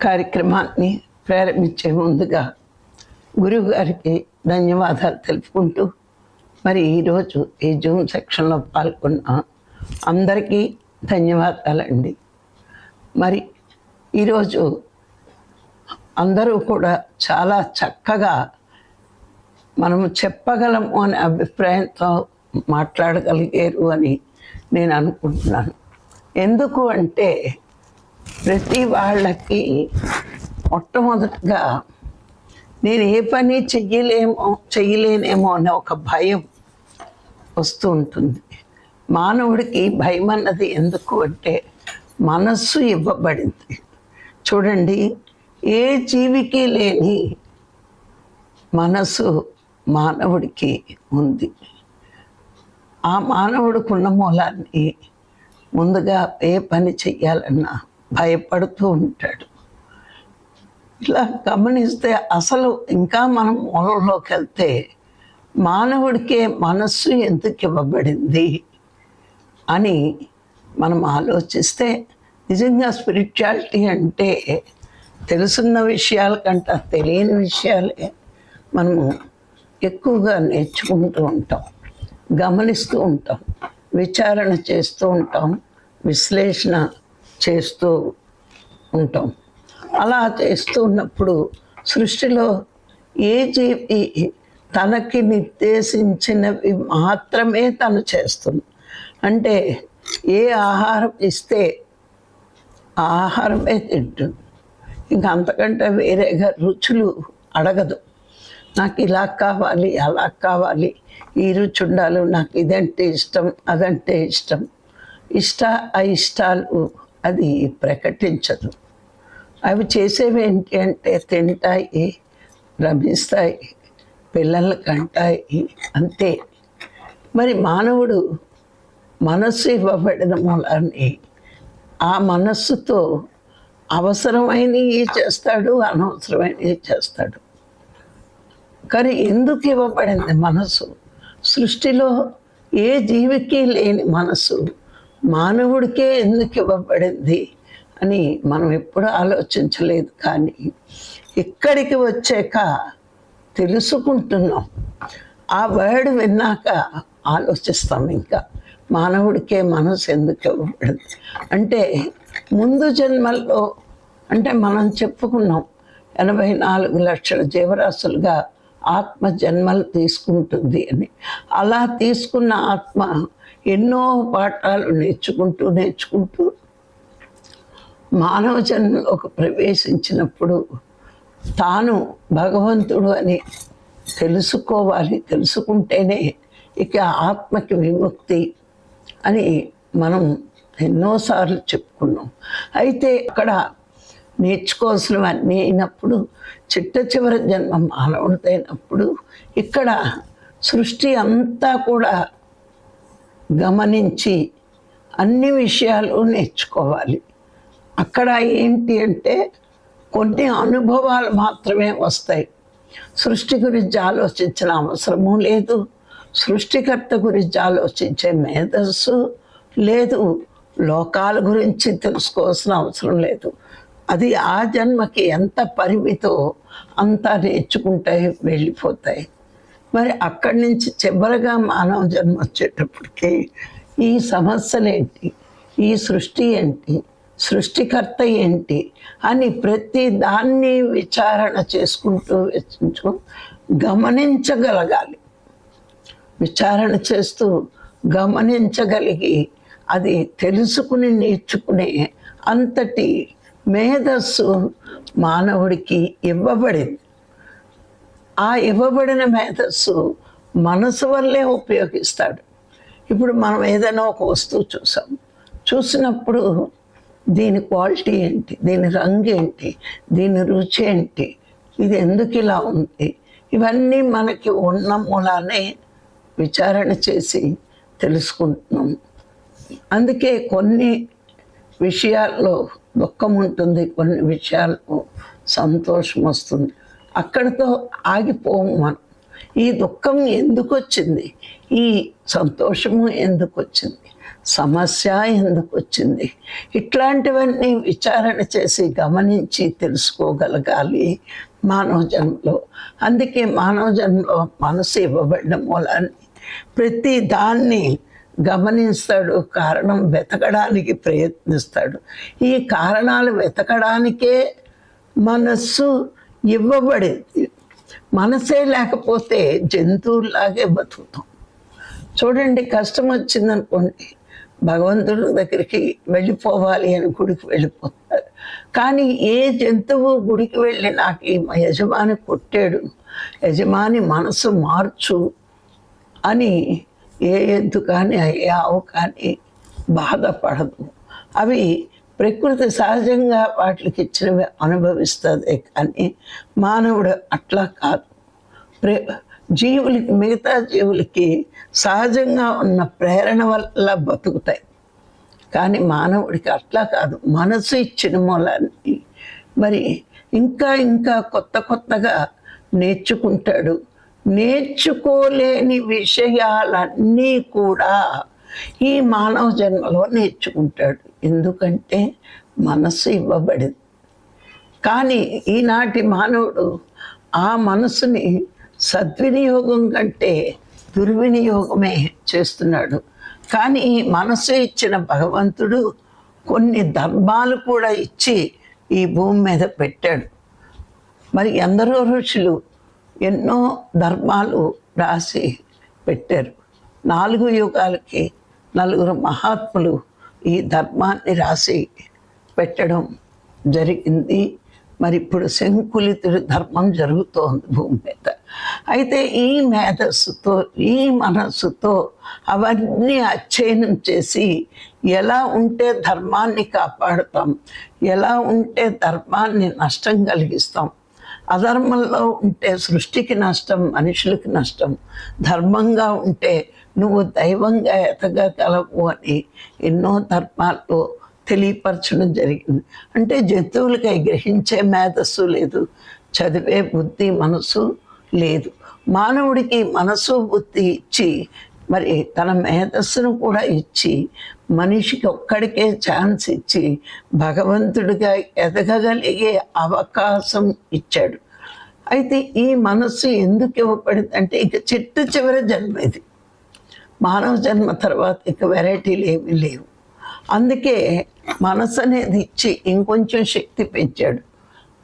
కార్యక్రమాన్ని ప్రారంభించే ముందుగా గురువు గారికి ధన్యవాదాలు తెలుపుకుంటూ మరి ఈరోజు ఈ జూమ్ సెక్షన్లో పాల్గొన్న అందరికీ ధన్యవాదాలండి. మరి ఈరోజు అందరూ కూడా చాలా చక్కగా మనము చెప్పగలము అనే అభిప్రాయంతో మాట్లాడగలిగారు అని నేను అనుకుంటున్నాను. ఎందుకు అంటే ప్రతి వాళ్ళకి మొట్టమొదటిగా నేను ఏ పని చెయ్యలేమో చెయ్యలేనేమో అనే ఒక భయం వస్తూ ఉంటుంది. మానవుడికి భయం అన్నది ఎందుకు అంటే మనస్సు ఇవ్వబడింది. చూడండి ఏ జీవికి లేని మనసు మానవుడికి ఉంది. ఆ మానవుడికి ఉన్న మూలాన్ని ముందుగా ఏ పని చెయ్యాలన్నా భయపడుతూ ఉంటాడు. ఇలా గమనిస్తే అసలు ఇంకా మనం మూలంలోకి వెళ్తే మానవుడికే మనస్సు ఎందుకు ఇవ్వబడింది అని మనం ఆలోచిస్తే నిజంగా స్పిరిచువాలిటీ అంటే తెలుసున్న విషయాల కంటే తెలియని విషయాలే మనము ఎక్కువగా నేర్చుకుంటూ ఉంటాం గమనిస్తూ ఉంటాం విచారణ చేస్తూ ఉంటాం విశ్లేషణ చేస్తూ ఉంటాం. అలా చేస్తూ ఉన్నప్పుడు సృష్టిలో ఏ జీవి తనకి నిర్దేశించినవి మాత్రమే తను చేస్తుంది. అంటే ఏ ఆహారం ఇస్తే ఆహారమే తింటుంది. ఇంకా అంతకంటే వేరేగా రుచులు అడగదు. నాకు ఇలా కావాలి అలా కావాలి ఈ రుచి ఉండాలి నాకు ఇదంటే ఇష్టం అదంటే ఇష్టం. ఇష్ట అయిష్టాలు అది ప్రకటించదు. అవి చేసేవి ఏంటి అంటే తింటాయి రమిస్తాయి పిల్లల కంటాయి అంతే. మరి మానవుడు మనస్సు ఇవ్వబడిన మూలాన్ని ఆ మనస్సుతో అవసరమైనవి చేస్తాడు అనవసరమైనవి చేస్తాడు. కానీ ఎందుకు ఇవ్వబడింది మనసు సృష్టిలో ఏ జీవికి లేని మనసు మానవుడికే ఎందుకు ఇవ్వబడింది అని మనం ఎప్పుడూ ఆలోచించలేదు కానీ ఇక్కడికి వచ్చాక తెలుసుకుంటున్నాం. ఆ వర్డ్ విన్నాక ఆలోచిస్తాం ఇంకా. మానవుడికే మనసు ఎందుకు ఇవ్వబడింది? అంటే ముందు జన్మల్లో అంటే మనం చెప్పుకున్నాం ఎనభై నాలుగు లక్షల జీవరాశులుగా ఆత్మ జన్మలు తీసుకుంటుంది అని. అలా తీసుకున్న ఆత్మ ఎన్నో పాఠాలు నేర్చుకుంటూ నేర్చుకుంటూ మానవ జన్మలోకి ప్రవేశించినప్పుడు తాను భగవంతుడు అని తెలుసుకోవాలి తెలుసుకుంటేనే ఇక ఆత్మకి విముక్తి అని మనం ఎన్నోసార్లు చెప్పుకున్నాం. అయితే అక్కడ నేర్చుకోవాల్సినవన్నీ అయినప్పుడు చిట్ట చివరి జన్మ మానవుడిదైనప్పుడు ఇక్కడ సృష్టి అంతా కూడా గమనించి అన్ని విషయాలు నేర్చుకోవాలి. అక్కడ ఏంటి అంటే కొన్ని అనుభవాలు మాత్రమే వస్తాయి. సృష్టి గురించి ఆలోచించిన అవసరము లేదు. సృష్టికర్త గురించి ఆలోచించే మేధస్సు లేదు. లోకాల గురించి తెలుసుకోవాల్సిన అవసరం లేదు. అది ఆ జన్మకి ఎంత పరిమితో అంతా నేర్చుకుంటాయి వెళ్ళిపోతాయి. మరి అక్కడి నుంచి చివరిగా మానవ జన్మ వచ్చేటప్పటికి ఈ సమస్యలు ఏంటి? ఈ సృష్టి ఏంటి? సృష్టికర్త ఏంటి? అని ప్రతి దాన్ని విచారణ చేసుకుంటూ వెచ్చించు గమనించగలగాలి. విచారణ చేస్తూ గమనించగలిగి అది తెలుసుకుని నేర్చుకునే అంతటి మేధస్సు మానవుడికి ఇవ్వబడింది. ఆ ఇవ్వబడిన మేధస్సు మనసు వల్లే ఉపయోగిస్తాడు. ఇప్పుడు మనం ఏదైనా ఒక వస్తువు చూసాం. చూసినప్పుడు దీని క్వాలిటీ ఏంటి? దీని రంగు ఏంటి? దీని రుచి ఏంటి? ఇది ఎందుకు ఇలా ఉంది? ఇవన్నీ మనకి ఉన్న మూలానే విచారణ చేసి తెలుసుకుంటున్నాం. అందుకే కొన్ని విషయాల్లో దుఃఖం ఉంటుంది కొన్ని విషయాల్లో సంతోషం వస్తుంది. అక్కడితో ఆగిపోము మనం. ఈ దుఃఖం ఎందుకు వచ్చింది ఈ సంతోషము ఎందుకు వచ్చింది సమస్య ఎందుకు వచ్చింది ఇట్లాంటివన్నీ విచారణ చేసి గమనించి తెలుసుకోగలగాలి మానవ జన్మలో. అందుకే మానవ జన్మలో మనసు ఇవ్వబడిన మూలాన్ని ప్రతి దాన్ని గమనిస్తాడు కారణం వెతకడానికి ప్రయత్నిస్తాడు. ఈ కారణాలు వెతకడానికే మనస్సు ఇవ్వబడింది. మనసే లేకపోతే జంతువులాగే బతుకుతాం. చూడండి కష్టం వచ్చిందనుకోండి భగవంతుడి దగ్గరికి వెళ్ళిపోవాలి అని గుడికి వెళ్ళిపోతారు. కానీ ఏ జంతువు గుడికి వెళ్ళి నాకు ఈ మా యజమాని కొట్టాడు యజమాని మనసు మార్చు అని ఏ ఎద్దు కానీ ఏ ఆవు కానీ బాధపడదు. అవి ప్రకృతి సహజంగా వాటికి ఇచ్చినవి అనుభవిస్తుంది కానీ మానవుడు అట్లా కాదు. ప్రే జీవులకి మిగతా జీవులకి సహజంగా ఉన్న ప్రేరణ వల్ల బతుకుతాయి. కానీ మానవుడికి అట్లా కాదు. మనసు ఇచ్చిన మూలాన్ని మరి ఇంకా ఇంకా కొత్త కొత్తగా నేర్చుకుంటాడు. నేర్చుకోలేని విషయాలన్నీ కూడా ఈ మానవ జన్మలో నేర్చుకుంటాడు. ఎందుకంటే మనసు ఇవ్వబడింది. కానీ ఈనాటి మానవుడు ఆ మనసుని సద్వినియోగం కంటే దుర్వినియోగమే చేస్తున్నాడు. కానీ మనసు ఇచ్చిన భగవంతుడు కొన్ని ధర్మాలు కూడా ఇచ్చి ఈ భూమి మీద పెట్టాడు. మరి ఎందరో ఋషులు ఎన్నో ధర్మాలు రాసి పెట్టారు. నాలుగు యుగాలకి నలుగురు మహాత్ములు ఈ ధర్మాన్ని రాసి పెట్టడం జరిగింది. మరి ఇప్పుడు శంకులితుడి ధర్మం జరుగుతోంది భూమి మీద. అయితే ఈ మేధస్సుతో ఈ మనస్సుతో అవన్నీ అధ్యయనం చేసి ఎలా ఉంటే ధర్మాన్ని కాపాడుతాం ఎలా ఉంటే ధర్మాన్ని నష్టం కలిగిస్తాం అధర్మంలో ఉంటే సృష్టికి నష్టం మనుషులకి నష్టం. ధర్మంగా ఉంటే నువ్వు దైవంగా ఎదగగలవు అని ఎన్నో ధర్మాల్లో తెలియపరచడం జరిగింది. అంటే జంతువులకి గ్రహించే మేధస్సు లేదు. చదివే బుద్ధి మనసు లేదు. మానవుడికి మనసు బుద్ధి ఇచ్చి మరి తన మేధస్సును కూడా ఇచ్చి మనిషికి ఒక్కడికే ఛాన్స్ ఇచ్చి భగవంతుడిగా ఎదగగలిగే అవకాశం ఇచ్చాడు. అయితే ఈ మనస్సు ఎందుకు ఇవ్వబడింది అంటే ఇక చిట్ట చివరి జన్మ ఇది. మానవ జన్మ తర్వాత ఇక వెరైటీలు ఏమీ లేవు. అందుకే మనసు అనేది ఇచ్చి ఇంకొంచెం శక్తి పెంచాడు.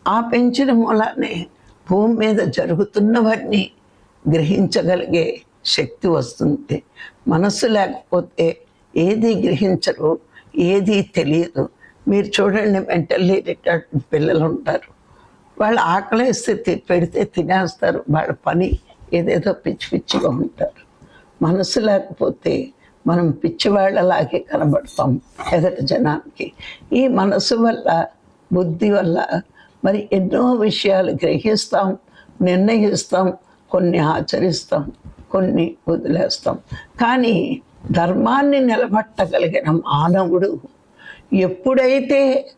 ఆ పెంచిన మూలానే భూమి మీద జరుగుతున్నవన్నీ గ్రహించగలిగే శక్తి వస్తుంది. మనస్సు లేకపోతే ఏది గ్రహించరు ఏది తెలియదు. మీరు చూడండి మెంటల్లీ రిటైర్డ్ పిల్లలు ఉంటారు వాళ్ళు ఆకలేస్తే స్థితి పెడితే తినేస్తారు. వాళ్ళ పని ఏదేదో పిచ్చి పిచ్చిగా ఉంటారు. మనసు లేకపోతే మనం పిచ్చివాళ్ళలాగే కనబడతాం ఎదటి జనానికి. ఈ మనసు వల్ల బుద్ధి వల్ల మరి ఎన్నో విషయాలు గ్రహిస్తాం నిర్ణయిస్తాం కొన్ని ఆచరిస్తాం కొన్ని వదిలేస్తాం. కానీ ధర్మాన్ని నిలబట్టగలిగిన మానవుడు ఎప్పుడైతే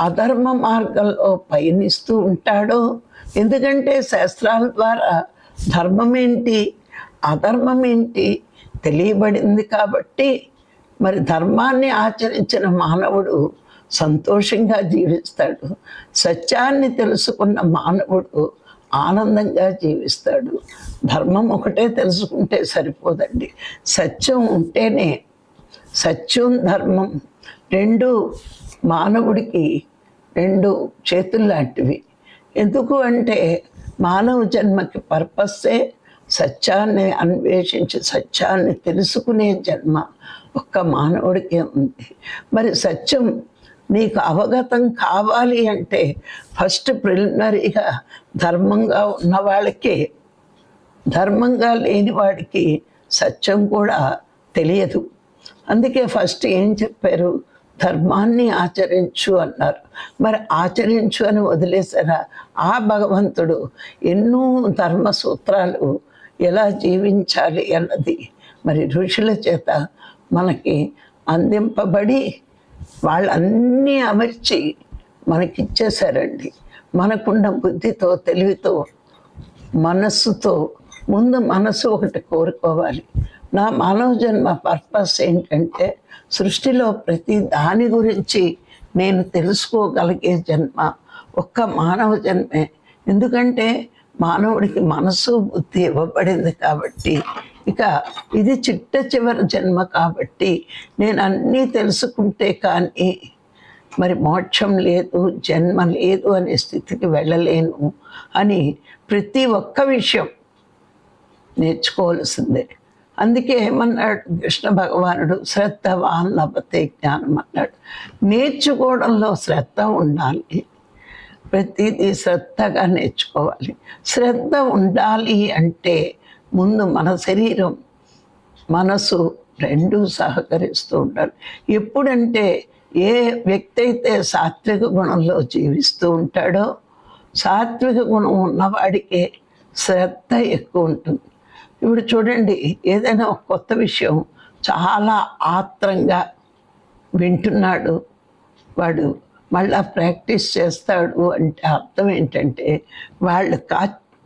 అధర్మ మార్గంలో పయనిస్తూ ఉంటాడో ఎందుకంటే శాస్త్రాల ద్వారా ధర్మం ఏంటి అధర్మం ఏంటి తెలియబడింది కాబట్టి మరి ధర్మాన్ని ఆచరించిన మానవుడు సంతోషంగా జీవిస్తాడు. సత్యాన్ని తెలుసుకున్న మానవుడు ఆనందంగా జీవిస్తాడు. ధర్మం ఒకటే తెలుసుకుంటే సరిపోదండి. సత్యం ఉంటేనే సత్యం ధర్మం రెండు మానవుడికి రెండు చేతులు లాంటివి. ఎందుకు అంటే మానవ జన్మకి పర్పస్సే సత్యాన్ని అన్వేషించి సత్యాన్ని తెలుసుకునే జన్మ ఒక్క మానవుడికే ఉంది. మరి సత్యం నీకు అవగతం కావాలి అంటే ఫస్ట్ ప్రిలిమినరీగా ధర్మంగా ఉన్న వాళ్ళకి ధర్మంగా లేని వాడికి సత్యం కూడా తెలియదు. అందుకే ఫస్ట్ ఏం చెప్పారు? ధర్మాన్ని ఆచరించు అన్నారు. మరి ఆచరించు అని వదిలేసారా ఆ భగవంతుడు ఎన్నో ధర్మ సూత్రాలు ఎలా జీవించాలి అన్నది మరి ఋషుల చేత మనకి అందింపబడి వాళ్ళన్నీ అమర్చి మనకిచ్చేశారండి. మనకున్న బుద్ధితో తెలివితో మనస్సుతో ముందు మనసు ఒకటి కోరుకోవాలి. నా మానవ జన్మ పర్పస్ ఏంటంటే సృష్టిలో ప్రతి దాని గురించి నేను తెలుసుకోగలిగే జన్మ ఒక్క మానవ జన్మే. ఎందుకంటే మానవుడికి మనసు బుద్ధి ఇవ్వబడింది కాబట్టి ఇక ఇది చిట్ట చివరి జన్మ కాబట్టి నేను అన్నీ తెలుసుకుంటే కానీ మరి మోక్షం లేదు జన్మ లేదు అనే స్థితికి వెళ్ళలేను అని ప్రతి ఒక్క విషయం నేర్చుకోవాల్సిందే. అందుకే ఏమన్నాడు కృష్ణ భగవానుడు శ్రద్ధవాన్ లభతే జ్ఞానం అన్నాడు. నేర్చుకోవడంలో శ్రద్ధ ఉండాలి. ప్రతిదీ శ్రద్ధగా నేర్చుకోవాలి. శ్రద్ధ ఉండాలి అంటే ముందు మన శరీరం మనసు రెండు సహకరిస్తూ ఉంటారు ఎప్పుడంటే ఏ వ్యక్తి అయితే సాత్విక గుణంలో జీవిస్తూ ఉంటాడో సాత్విక గుణం ఉన్నవాడికి శ్రద్ధ ఎక్కువ ఉంటుంది. ఇప్పుడు చూడండి ఏదైనా ఒక కొత్త విషయం చాలా ఆత్రంగా వింటున్నాడు వాడు మళ్ళా ప్రాక్టీస్ చేస్తాడు అంటే అర్థం ఏంటంటే వాళ్ళు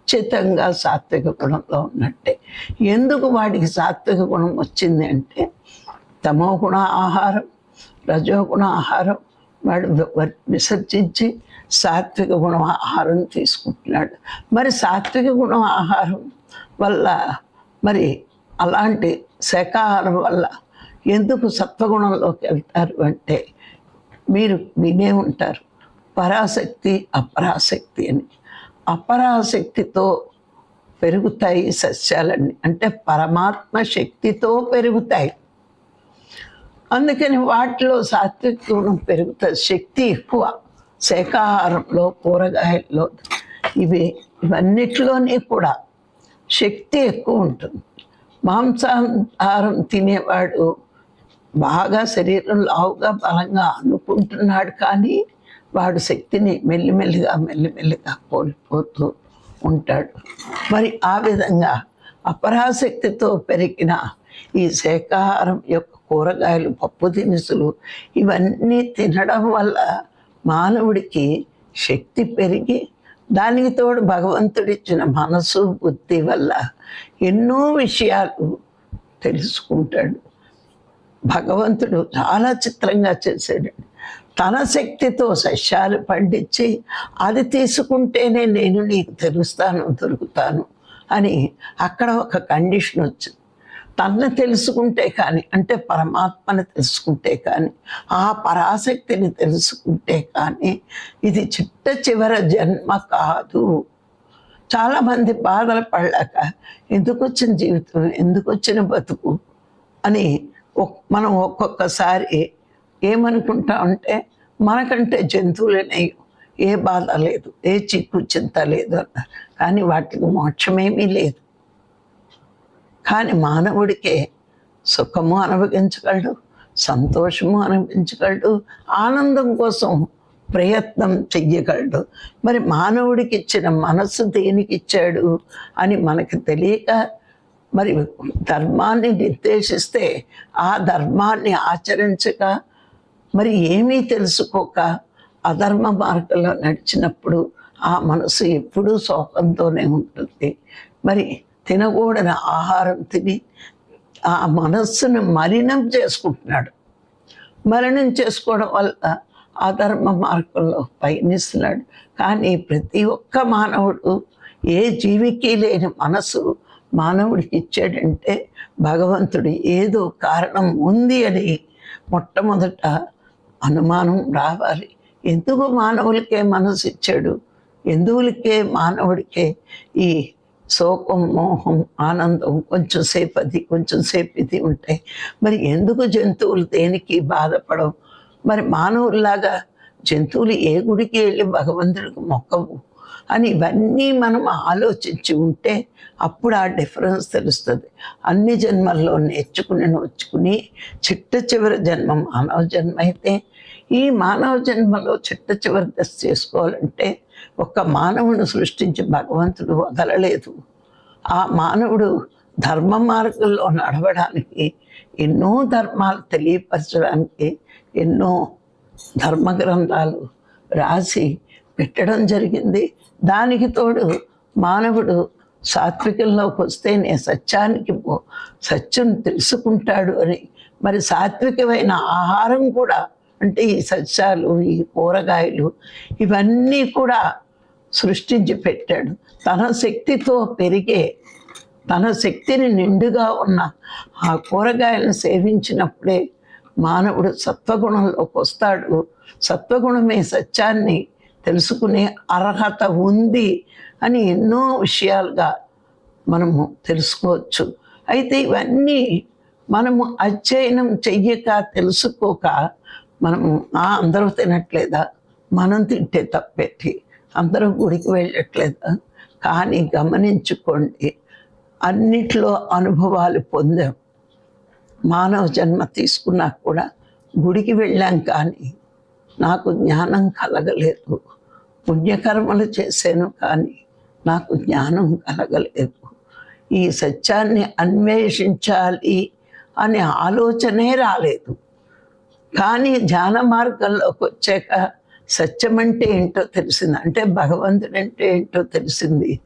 ఖచ్చితంగా సాత్విక గుణంలో ఉన్నట్టే. ఎందుకు వాడికి సాత్విక గుణం వచ్చింది అంటే తమో గుణ ఆహారం రజోగుణ ఆహారం వాడు విసర్జించి సాత్విక గుణం ఆహారం తీసుకుంటున్నాడు. మరి సాత్విక గుణం ఆహారం వల్ల మరి అలాంటి శాకాహారం వల్ల ఎందుకు సత్వగుణంలోకి వెళ్తారు అంటే మీరు వినే ఉంటారు పరాశక్తి అపరాశక్తి అని. అపరాశక్తితో పెరుగుతాయి సస్యాలన్నీ. అంటే పరమాత్మ శక్తితో పెరుగుతాయి. అందుకని వాటిలో సాత్విక గుణం పెరుగుతుంది. శక్తి ఎక్కువ. శాకాహారంలో కూరగాయల్లో ఇవి ఇవన్నిటిలోనే కూడా శక్తి ఎక్కువ ఉంటుంది. మాంసాహారం తినేవాడు బాగా శరీరం లావుగా బలంగా అనుకుంటున్నాడు కానీ వాడు శక్తిని మెల్లిమెల్లిగా మెల్లిమెల్లిగా కోల్పోతూ ఉంటాడు. మరి ఆ విధంగా అపరాశక్తితో పెరిగిన ఈ శాకాహారం యొక్క కూరగాయలు పప్పు దినుసులు ఇవన్నీ తినడం వల్ల మానవుడికి శక్తి పెరిగి దానికి తోడు భగవంతుడిచ్చిన మనసు బుద్ధి వల్ల ఎన్నో విషయాలు తెలుసుకుంటాడు. భగవంతుడు చాలా చిత్రంగా చేశాడు. తన శక్తితో సస్యాలు పండించి అది తీసుకుంటేనే నేను నీకు తెలుస్తాను దొరుకుతాను అని అక్కడ ఒక కండిషన్ వచ్చింది. తనని తెలుసుకుంటే కానీ అంటే పరమాత్మని తెలుసుకుంటే కానీ ఆ పరాశక్తిని తెలుసుకుంటే కానీ ఇది చిట్ట చివర జన్మ కాదు. చాలామంది బాధలు పడలేక ఎందుకు వచ్చిన జీవితం ఎందుకు వచ్చిన బతుకు అని మనం ఒక్కొక్కసారి ఏమనుకుంటా ఉంటే మనకంటే జంతువులనే ఏ బాధ లేదు ఏ చిక్కు చింత లేదు అన్నారు. కానీ వాటికి మోక్షమేమీ లేదు. కానీ మానవుడికే సుఖము అనుభవించగలడు సంతోషము అనుభవించగలడు ఆనందం కోసం ప్రయత్నం చెయ్యగలడు. మరి మానవుడికి ఇచ్చిన మనస్సు దేనికి ఇచ్చాడు అని మనకు తెలియక మరి ధర్మాన్ని నిర్దేశిస్తే ఆ ధర్మాన్ని ఆచరించక మరి ఏమీ తెలుసుకోక అధర్మ మార్గంలో నడిచినప్పుడు ఆ మనసు ఎప్పుడూ శోకంతోనే ఉంటుంది. మరి తినకూడని ఆహారం తిని ఆ మనస్సును మలినం చేసుకుంటున్నాడు. మరణం చేసుకోవడం వల్ల అధర్మ మార్గంలో పయనిస్తున్నాడు. కానీ ప్రతి ఒక్క మానవుడు ఏ జీవికి లేని మనసు మానవుడికి ఇచ్చాడంటే భగవంతుడు ఏదో కారణం ఉంది అని మొట్టమొదట అనుమానం రావాలి. ఎందుకు మానవులకే మనసు ఇచ్చాడు ఎందువులకే మానవుడికే ఈ శోకం మోహం ఆనందం కొంచెంసేపు అది కొంచెంసేపు ఇది ఉంటాయి మరి ఎందుకు జంతువులు దేనికి బాధపడవు? మరి మానవుల్లాగా జంతువులు ఏ గుడికి వెళ్ళి భగవంతుడికి మొక్కవు? అని ఇవన్నీ మనం ఆలోచించి ఉంటే అప్పుడు ఆ డిఫరెన్స్ తెలుస్తుంది. అన్ని జన్మల్లో నేర్చుకుని నోచుకుని చిట్ట చివరి జన్మ మానవ జన్మ అయితే ఈ మానవ జన్మలో చిట్ట చివరి దశ చేసుకోవాలంటే ఒక మానవుని సృష్టించి భగవంతుడు వదలలేదు. ఆ మానవుడు ధర్మ మార్గంలో నడవడానికి ఎన్నో ధర్మాలు తెలియపరచడానికి ఎన్నో ధర్మ గ్రంథాలు రాసి పెట్టడం జరిగింది. దానికి తోడు మానవుడు సాత్వికంలోకి వస్తే సత్యానికి సత్యం తెలుసుకుంటాడు అని. మరి సాత్వికమైన ఆహారం కూడా అంటే ఈ సస్యాలు ఈ కూరగాయలు ఇవన్నీ కూడా సృష్టించి పెట్టాడు. తన శక్తితో పెరిగే తన శక్తిని నిండుగా ఉన్న ఆ కూరగాయలను సేవించినప్పుడే మానవుడు సత్వగుణంలోకి వస్తాడు. సత్వగుణమే సత్యాన్ని తెలుసుకునే అర్హత ఉంది అని ఎన్నో విషయాలుగా మనము తెలుసుకోవచ్చు. అయితే ఇవన్నీ మనము అధ్యయనం చెయ్యక తెలుసుకోక మనము "ఆ, అందరూ తినట్లేదా? మనం తింటే తప్పేటి? అందరూ గుడికి వెళ్ళట్లేదా? కానీ గమనించుకోండి అన్నిట్లో అనుభవాలు పొందాం. మానవ జన్మ తీసుకున్నా కూడా గుడికి వెళ్ళాం కానీ నాకు జ్ఞానం కలగలేదు. పుణ్యకర్మలు చేశాను కానీ నాకు జ్ఞానం కలగలేదు. ఈ సత్యాన్ని అన్వేషించాలి అనే ఆలోచనే రాలేదు. కానీ ధ్యాన మార్గంలోకి వచ్చాక సత్యం అంటే ఏంటో తెలిసింది. అంటే భగవంతుడు అంటే ఏంటో తెలిసింది.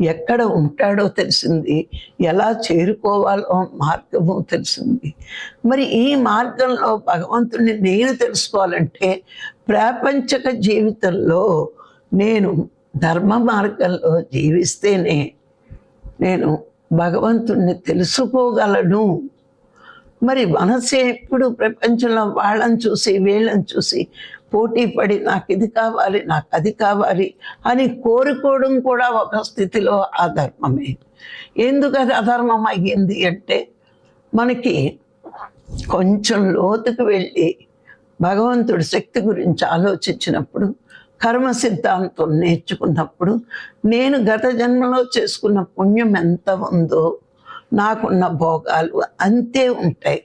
ఎక్కడ ఉంటాడో తెలిసింది. ఎలా చేరుకోవాలో మార్గము తెలిసింది. మరి ఈ మార్గంలో భగవంతుడిని నేను తెలుసుకోవాలంటే ప్రాపంచక జీవితంలో నేను ధర్మ మార్గంలో జీవిస్తేనే నేను భగవంతుణ్ణి తెలుసుకోగలను. మరి మనసే ఎప్పుడు ప్రపంచంలో వాళ్ళని చూసి వీళ్ళని చూసి పోటీ పడి నాకు ఇది కావాలి నాకు అది కావాలి అని కోరుకోవడం కూడా ఒక స్థితిలో అధర్మమే ఎందుకు అది అధర్మం అయ్యింది అంటే మనకి కొంచెం లోతుకు వెళ్ళి భగవంతుడి శక్తి గురించి ఆలోచించినప్పుడు కర్మ సిద్ధాంతం నేర్చుకున్నప్పుడు నేను గత జన్మలో చేసుకున్న పుణ్యం ఎంత ఉందో నాకున్న భోగాలు అంతే ఉంటాయి.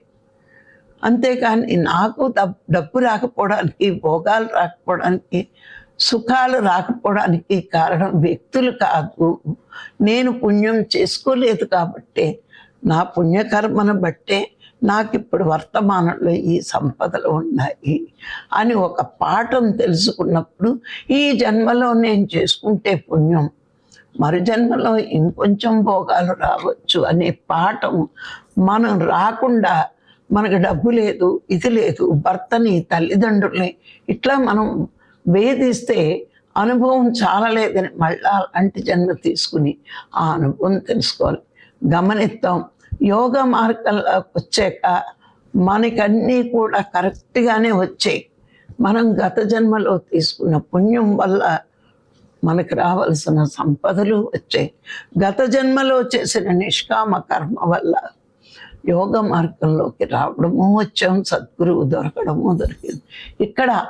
అంతేకాని నాకు డబ్బు రాకపోవడానికి భోగాలు రాకపోవడానికి సుఖాలు రాకపోవడానికి కారణం వ్యక్తులు కాదు. నేను పుణ్యం చేసుకోలేదు కాబట్టి నా పుణ్యకర్మను బట్టే నాకు ఇప్పుడు వర్తమానంలో ఈ సంపదలు ఉన్నాయి అని ఒక పాఠం తెలుసుకున్నప్పుడు ఈ జన్మలో నేను చేసుకుంటే పుణ్యం. మరుజన్మలో ఇంకొంచెం భోగాలు రావచ్చు అనే పాఠం మనం రాకుండా మనకు డబ్బు లేదు ఇది లేదు భర్తని తల్లిదండ్రుల్ని ఇట్లా మనం వేధిస్తే అనుభవం చాలలేదని మళ్ళా అలాంటి జన్మ తీసుకుని ఆ అనుభవం తెలుసుకోవాలి. గమనిస్తాం యోగ మార్గంలోకి వచ్చాక మనకన్నీ కూడా కరెక్ట్గానే వచ్చాయి. మనం గత జన్మలో తీసుకున్న పుణ్యం వల్ల మనకు రావాల్సిన సంపదలు వచ్చాయి. గత జన్మలో చేసిన నిష్కామ కర్మ వల్ల యోగ మార్గంలోకి రావడము వచ్చాం సద్గురువు దొరకడము దొరికింది. ఇక్కడ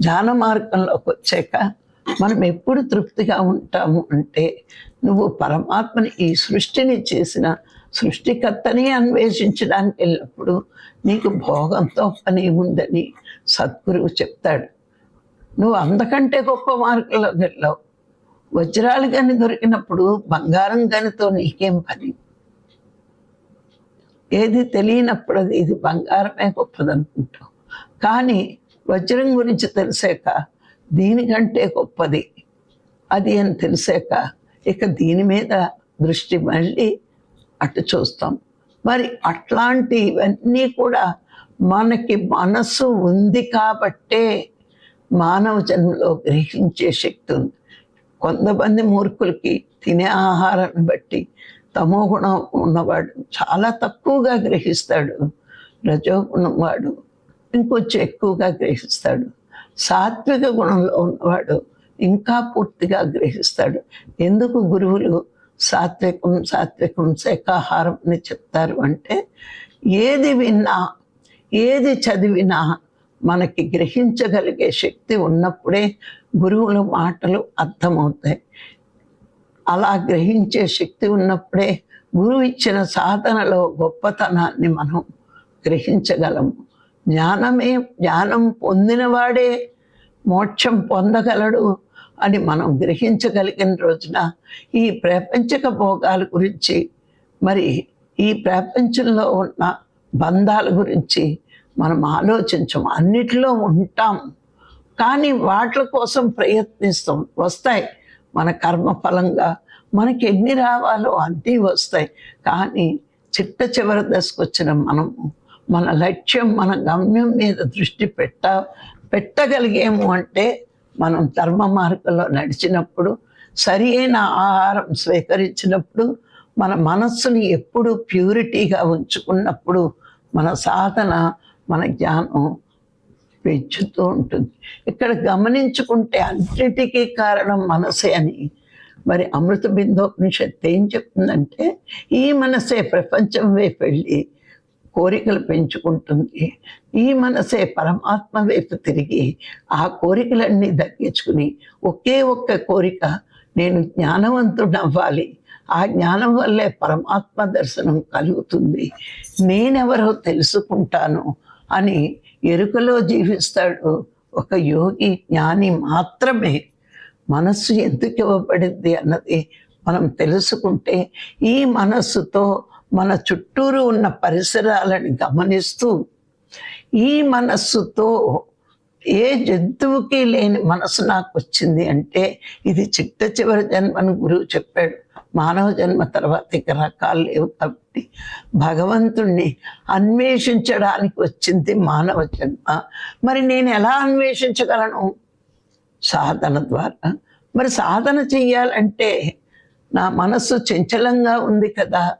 ధ్యాన మార్గంలోకి వచ్చాక మనం ఎప్పుడు తృప్తిగా ఉంటాము అంటే నువ్వు పరమాత్మని ఈ సృష్టిని చేసిన సృష్టికర్తని అన్వేషించడానికి వెళ్ళినప్పుడు నీకు భోగంతో పని ఉందని సద్గురువు చెప్తాడు. నువ్వు అంతకంటే గొప్ప మార్గంలోకి వెళ్ళావు. వజ్రాలు కానీ దొరికినప్పుడు బంగారం గనితో నీకేం పని? ఏది తెలియనప్పుడు అది ఇది బంగారమే గొప్పదనుకుంటాం కానీ వజ్రం గురించి తెలిసాక దీనికంటే గొప్పది. అది అని తెలిసాక ఇక దీని మీద దృష్టి మళ్ళీ అటు చూస్తాం. మరి అట్లాంటివన్నీ కూడా మనకి మనసు ఉంది కాబట్టే మానవ జన్మలో గ్రహించే శక్తి ఉంది. కొంతమంది మూర్ఖులకి తినే ఆహారాన్ని బట్టి తమో గుణం ఉన్నవాడు చాలా తక్కువగా గ్రహిస్తాడు. రజోగుణం వాడు ఇంకొంచెం ఎక్కువగా గ్రహిస్తాడు. సాత్విక గుణంలో ఉన్నవాడు ఇంకా పూర్తిగా గ్రహిస్తాడు. ఎందుకు గురువులు సాత్వికం సాత్వికం శాఖాహారం అని చెప్తారు అంటే ఏది విన్నా ఏది చదివినా మనకి గ్రహించగలిగే శక్తి ఉన్నప్పుడే గురువుల మాటలు అర్థమవుతాయి. అలా గ్రహించే శక్తి ఉన్నప్పుడే గురువు ఇచ్చిన సాధనలో గొప్పతనాన్ని మనం గ్రహించగలము. జ్ఞానమే జ్ఞానం పొందినవాడే మోక్షం పొందగలడు అని మనం గ్రహించగలిగిన రోజున ఈ ప్రపంచక భోగాల గురించి మరి ఈ ప్రపంచంలో ఉన్న బంధాల గురించి మనం ఆలోచించం అన్నిటిలో ఉంటాం. కానీ వాటి కోసం ప్రయత్నిస్తాం. వస్తాయి. మన కర్మ ఫలంగా మనకి ఎన్ని రావాలో అన్నీ వస్తాయి. కానీ చిట్ట చివరి దశకు వచ్చిన మనము మన లక్ష్యం మన గమ్యం మీద దృష్టి పెట్ట పెట్టగలిగేము అంటే మనం ధర్మ మార్గంలో నడిచినప్పుడు సరి అయిన ఆహారం స్వీకరించినప్పుడు మన మనస్సుని ఎప్పుడు ప్యూరిటీగా ఉంచుకున్నప్పుడు మన సాధన మన జ్ఞానం పెంచుతూ ఉంటుంది. ఇక్కడ గమనించుకుంటే అన్నిటికీ కారణం మనసే అని. మరి అమృత బిందోపనిషత్తు ఏం చెప్తుందంటే ఈ మనసే ప్రపంచం వైపు వెళ్ళి కోరికలు పెంచుకుంటుంది. ఈ మనసే పరమాత్మ వైపు తిరిగి ఆ కోరికలన్నీ దక్కించుకుని ఒకే ఒక్క కోరిక నేను జ్ఞానవంతుడు అవ్వాలి ఆ జ్ఞానం వల్లే పరమాత్మ దర్శనం కలుగుతుంది. నేనెవరో తెలుసుకుంటాను. అని ఎరుకలో జీవిస్తాడు ఒక యోగి జ్ఞాని మాత్రమే. మనస్సు ఎందుకు ఇవ్వబడింది అన్నది మనం తెలుసుకుంటే ఈ మనస్సుతో మన చుట్టూరు ఉన్న పరిసరాలను గమనిస్తూ ఈ మనస్సుతో ఏ జంతువుకి లేని మనసు నాకు వచ్చింది అంటే ఇది చిట్ట చివరి జన్మను గురువు చెప్పాడు. మానవ జన్మ తర్వాత ఇక రకాలు లేవు కాబట్టి భగవంతుణ్ణి అన్వేషించడానికి వచ్చింది మానవ జన్మ. మరి నేను ఎలా అన్వేషించగలను? సాధన ద్వారా. మరి సాధన చెయ్యాలంటే నా మనస్సు చంచలంగా ఉంది కదా.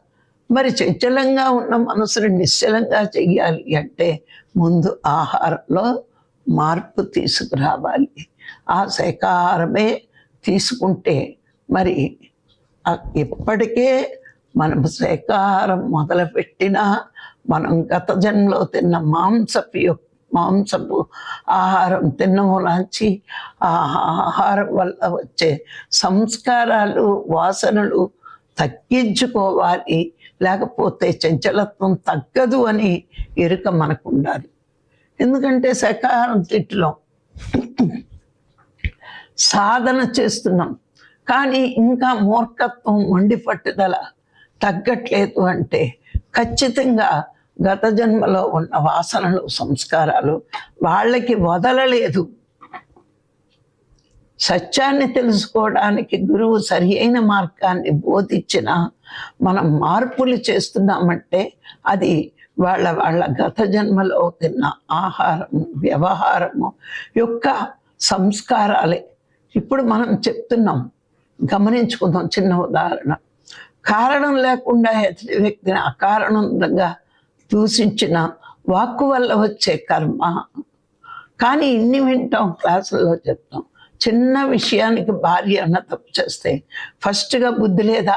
మరి చంచలంగా ఉన్న మనసుని నిశ్చలంగా చెయ్యాలి అంటే ముందు ఆహారంలో మార్పు తీసుకురావాలి. ఆ శాకాహారమే తీసుకుంటే మరి ఇప్పటికే మనం శాకాహారం మొదలుపెట్టినా మనం గత జన్మలో తిన్న మాంసపు యొక్క మాంసపు ఆహారం తిన్నములాంచి ఆ ఆహారం వల్ల వచ్చే సంస్కారాలు వాసనలు తగ్గించుకోవాలి. లేకపోతే చంచలత్వం తగ్గదు అని ఎరుక మనకు ఉండాలి ఎందుకంటే శాకాహారం తిట్టులో సాధన చేస్తున్నాం. కానీ ఇంకా మూర్ఖత్వం వండి పట్టుదల తగ్గట్లేదు అంటే ఖచ్చితంగా గత జన్మలో ఉన్న వాసనలు సంస్కారాలు వాళ్ళకి వదలలేదు. సత్యాన్ని తెలుసుకోవడానికి గురువు సరి అయిన మార్గాన్ని బోధించిన మనం మార్పులు చేస్తున్నామంటే అది వాళ్ళ వాళ్ళ గత జన్మలో తిన్న ఆహారము వ్యవహారము యొక్క సంస్కారాలే. ఇప్పుడు మనం చెప్తున్నాం గమనించుకుందాం చిన్న ఉదాహరణ. కారణం లేకుండా ఎదుటి వ్యక్తిని అకారణంగా దూషించిన వాక్కు వల్ల వచ్చే కర్మ. కానీ ఇన్ని వింటాం క్లాసుల్లో చెప్తాం. చిన్న విషయానికి భార్య అన్న తప్పు చేస్తే ఫస్ట్గా బుద్ధి లేదా?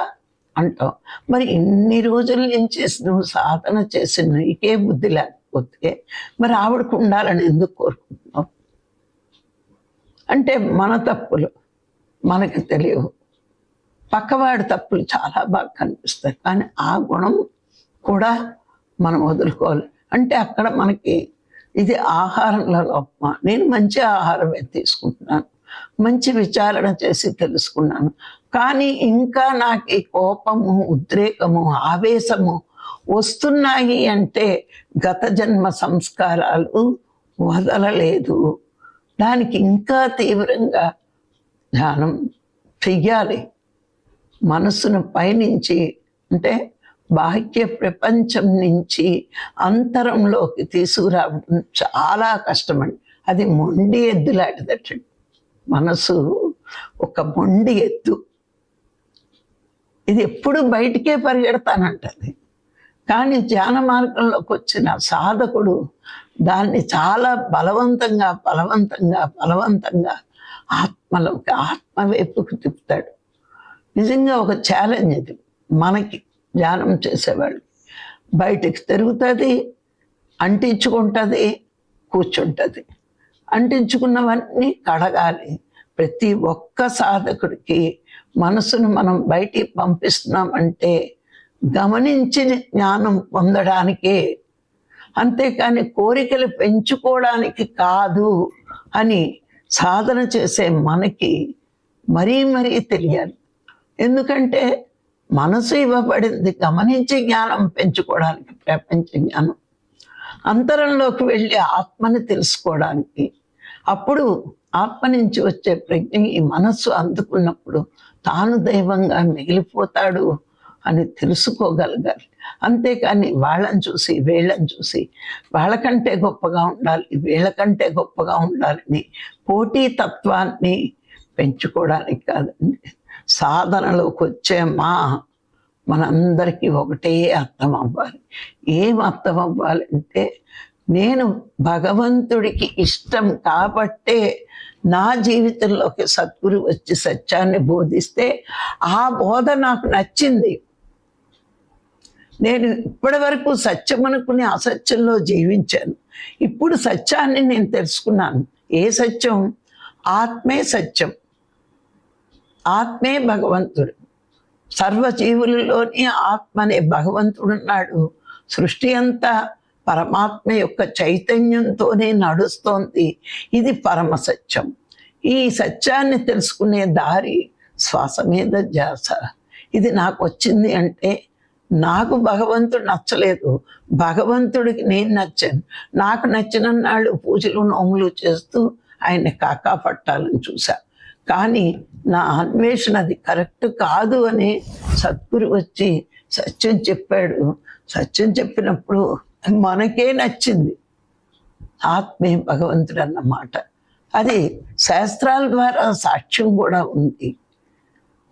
అంటాం. మరి ఇన్ని రోజుల నుంచి నువ్వు సాధన చేసి నీకే బుద్ధి లేకపోతే మరి ఆవిడకు ఉండాలని ఎందుకు కోరుకుంటున్నావు అంటే మన తప్పులు. మనకి తెలియవు. పక్కవాడి తప్పులు చాలా బాగా కనిపిస్తాయి. కానీ ఆ గుణం కూడా మనం వదులుకోవాలి. అంటే అక్కడ మనకి ఇది ఆహారంలో లోపమా? నేను మంచి ఆహారమే తీసుకుంటున్నాను? మంచి విచారణ చేసి తెలుసుకున్నాను. కానీ ఇంకా నాకు ఈ కోపము ఉద్రేకము ఆవేశము వస్తున్నాయి అంటే గత జన్మ సంస్కారాలు వదలలేదు. దానికి ఇంకా తీవ్రంగా ధ్యానం చెయ్యాలి. మనస్సును పైనుంచి అంటే బాహ్య ప్రపంచం నుంచి అంతరంలోకి తీసుకురావడం చాలా కష్టమండి. అది మొండి ఎద్దు లాంటిదటండి మనసు ఒక మొండి ఎద్దు. ఇది ఎప్పుడు బయటికే పరిగెడతానంటది. కానీ ధ్యాన మార్గంలోకి వచ్చిన సాధకుడు దాన్ని చాలా బలవంతంగా బలవంతంగా బలవంతంగా ఆత్మలోకి ఆత్మ వైపుకు తిప్పుతాడు. నిజంగా ఒక ఛాలెంజ్ ఇది మనకి ధ్యానం చేసేవాళ్ళు. బయటికి తిరుగుతుంది అంటించుకుంటుంది కూర్చుంటుంది. అంటించుకున్నవన్నీ కడగాలి. ప్రతి ఒక్క సాధకుడికి మనసును మనం బయటికి పంపిస్తున్నామంటే గమనించిన జ్ఞానం పొందడానికే. అంతేకాని కోరికలు పెంచుకోవడానికి కాదు అని సాధన చేసే మనకి మరీ మరీ తెలియాలి. ఎందుకంటే మనసు ఇవ్వబడింది గమనించి జ్ఞానం పెంచుకోవడానికి ప్రపంచ జ్ఞానం. అంతరంలోకి వెళ్ళి ఆత్మని తెలుసుకోవడానికి. అప్పుడు ఆత్మ నుంచి వచ్చే ప్రజ్ఞ ఈ మనస్సు అందుకున్నప్పుడు తాను దైవంగా మిగిలిపోతాడు. అని తెలుసుకోగలగాలి. అంతేకాని వాళ్ళని చూసి వీళ్ళని చూసి వాళ్ళకంటే గొప్పగా ఉండాలి వీళ్ళకంటే గొప్పగా ఉండాలని పోటీ తత్వాన్ని పెంచుకోవడానికి కాదండి. సాధనలోకి వచ్చే మా మనందరికీ ఒకటే అర్థం అవ్వాలి. ఏం అర్థం అవ్వాలంటే నేను భగవంతుడికి ఇష్టం కాబట్టే నా జీవితంలోకి సద్గురు వచ్చి సత్యాన్ని బోధిస్తే ఆ బోధ నాకు నచ్చింది. నేను ఇప్పటి వరకు సత్యం అనుకుని అసత్యంలో జీవించాను. ఇప్పుడు సత్యాన్ని నేను తెలుసుకున్నాను. ఏ సత్యం? ఆత్మే సత్యం. ఆత్మే భగవంతుడు. సర్వజీవులలోని ఆత్మ అనే భగవంతుడు ఉన్నాడు సృష్టి అంతా పరమాత్మ యొక్క చైతన్యంతోనే నడుస్తోంది. ఇది పరమ సత్యం. ఈ సత్యాన్ని తెలుసుకునే దారి శ్వాస మీద జాస ఇది నాకు వచ్చింది అంటే నాకు భగవంతుడు నచ్చలేదు. భగవంతుడికి నేను నచ్చాను. నాకు నచ్చిన నాళ్ళు పూజలు నోములు చేస్తూ ఆయన కాకా పట్టాలని చూశా. కానీ నా అన్వేషణ అది కరెక్ట్ కాదు అని సద్గురు వచ్చి సత్యం చెప్పాడు. సత్యం చెప్పినప్పుడు మనకే నచ్చింది. ఆత్మే భగవంతుడు అన్నమాట అది శాస్త్రాల ద్వారా సాక్ష్యం కూడా ఉంది.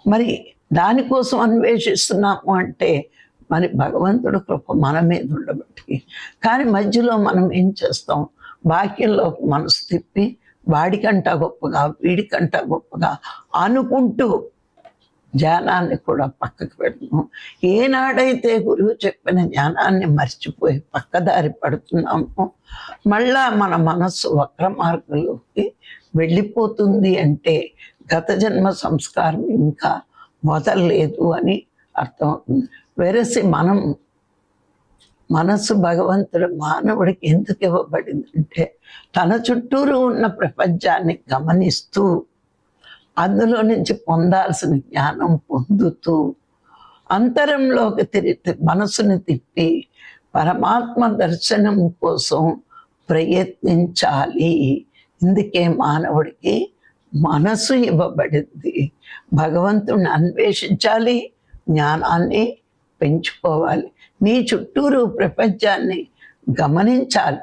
మరి దానికోసం అన్వేషిస్తున్నాము అంటే మరి భగవంతుడు కృప మన మీద ఉండబట్టి. కానీ మధ్యలో మనం ఏం చేస్తాం? బాక్యంలో మనసు తిప్పి వాడికంట గొప్పగా వీడికంట గొప్పగా అనుకుంటూ జ్ఞానాన్ని కూడా పక్కకు పెడతాం. ఏనాడైతే గురువు చెప్పిన జ్ఞానాన్ని మర్చిపోయి పక్కదారి పడుతున్నామో మళ్ళా మన మనస్సు వక్ర మార్గంలోకి వెళ్ళిపోతుంది అంటే గత జన్మ సంస్కారం ఇంకా వదలలేదు అని అర్థమవుతుంది. వెరసి మనం మనస్సు భగవంతుడు మానవుడికి ఎందుకు ఇవ్వబడిందంటే తన చుట్టూరు ఉన్న ప్రపంచాన్ని గమనిస్తూ అందులో నుంచి పొందాల్సిన జ్ఞానం పొందుతూ అంతరంలోకి తిరిగి మనసుని తిప్పి పరమాత్మ దర్శనం కోసం ప్రయత్నించాలి. ఇందుకే మానవుడికి మనసు ఇవ్వబడింది. భగవంతుడిని అన్వేషించాలి జ్ఞానాన్ని పెంచుకోవాలి. నీ చుట్టూరు ప్రపంచాన్ని గమనించాలి.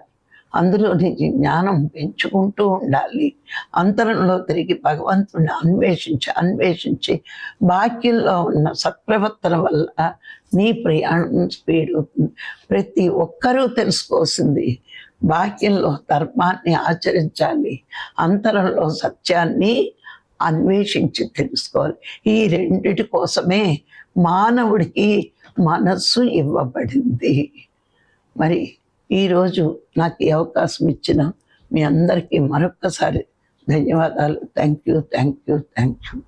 అందులో నుంచి జ్ఞానం పెంచుకుంటూ ఉండాలి. అంతరంలో తిరిగి భగవంతుని అన్వేషించి అన్వేషించి బాక్యంలో ఉన్న సత్ప్రవర్తన వల్ల నీ ప్రయాణం స్పీడ్ అవుతుంది. ప్రతి ఒక్కరూ తెలుసుకోవాల్సింది బాక్యంలో ధర్మాన్ని ఆచరించాలి. అంతరంలో సత్యాన్ని అన్వేషించి తెలుసుకోవాలి. ఈ రెండిటి కోసమే మానవుడికి మనస్సు ఇవ్వబడింది. మరి ఈరోజు నాకు ఈ అవకాశం ఇచ్చిన మీ అందరికీ మరొక్కసారి ధన్యవాదాలు. Thank you thank you thank you